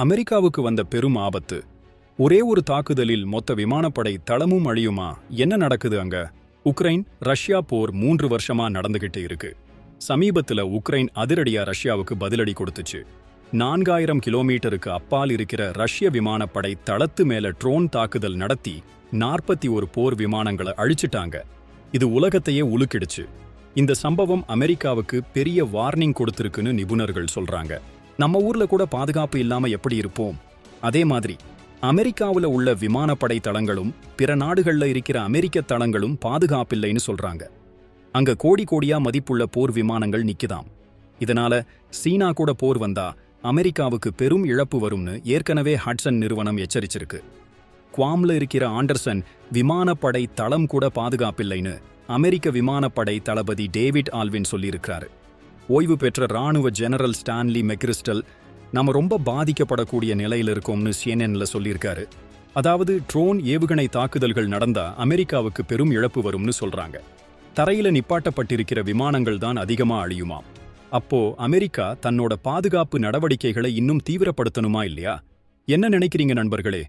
அமெரிக்காவுக்கு வந்த பெரும் ஆபத்து. ஒரே ஒரு தாக்குதலில் மொத்த விமானப்படை தளமும் அழியுமா? என்ன நடக்குது அங்க? உக்ரைன் ரஷ்யா போர் மூன்று வருஷமா நடந்துகிட்டு இருக்கு. சமீபத்துல உக்ரைன் அதிரடியா ரஷ்யாவுக்கு பதிலடி கொடுத்துச்சு. நான்காயிரம் கிலோமீட்டருக்கு அப்பால் இருக்கிற ரஷ்ய விமானப்படை தளத்து மேல ட்ரோன் தாக்குதல் நடத்தி நாற்பத்தி ஒரு போர் விமானங்களை அழிச்சிட்டாங்க. இது உலகத்தையே உலுக்கிடுச்சு. இந்த சம்பவம் அமெரிக்காவுக்கு பெரிய வார்னிங் கொடுத்திருக்குன்னு நிபுணர்கள் சொல்றாங்க. நம்ம ஊர்ல கூட பாதுகாப்பு இல்லாம எப்படி இருப்போம்? அதே மாதிரி அமெரிக்காவுல உள்ள விமானப்படை தளங்களும் பிற நாடுகள்ல இருக்கிற அமெரிக்க தளங்களும் பாதுகாப்பில்லைன்னு சொல்றாங்க. அங்க கோடி கோடியா மதிப்புள்ள போர் விமானங்கள் நிக்குதாம். இதனால சீனா கூட போர் வந்தா அமெரிக்காவுக்கு பெரும் இழப்பு வரும்னு ஏற்கனவே ஹட்சன் நிறுவனம் எச்சரிச்சிருக்கு. குவாம்ல இருக்கிற ஆண்டர்சன் விமானப்படை தளம் கூட பாதுகாப்பில்லைன்னு அமெரிக்க விமானப்படை தளபதி டேவிட் ஆல்வின் சொல்லியிருக்கிறாரு. ஓய்வு பெற்ற ராணுவ ஜெனரல் ஸ்டான்லி மெக்ரிஸ்டல் நாம ரொம்ப பாதிக்கப்படக்கூடிய நிலையில இருக்கோம்னு சிஎன்என்ல சொல்லியிருக்காரு. அதாவது ட்ரோன் ஏவுகணை தாக்குதல்கள் நடந்தா அமெரிக்காவுக்கு பெரும் இழப்பு வரும்னு சொல்றாங்க. தரையில நிப்பாட்டப்பட்டிருக்கிற விமானங்கள் தான் அதிகமா அழியுமாம் அப்போ அமெரிக்கா தன்னோட பாதுகாப்பு நடவடிக்கைகளை இன்னும் தீவிரப்படுத்தணுமா இல்லையா? என்ன நினைக்கிறீங்க நண்பர்களே?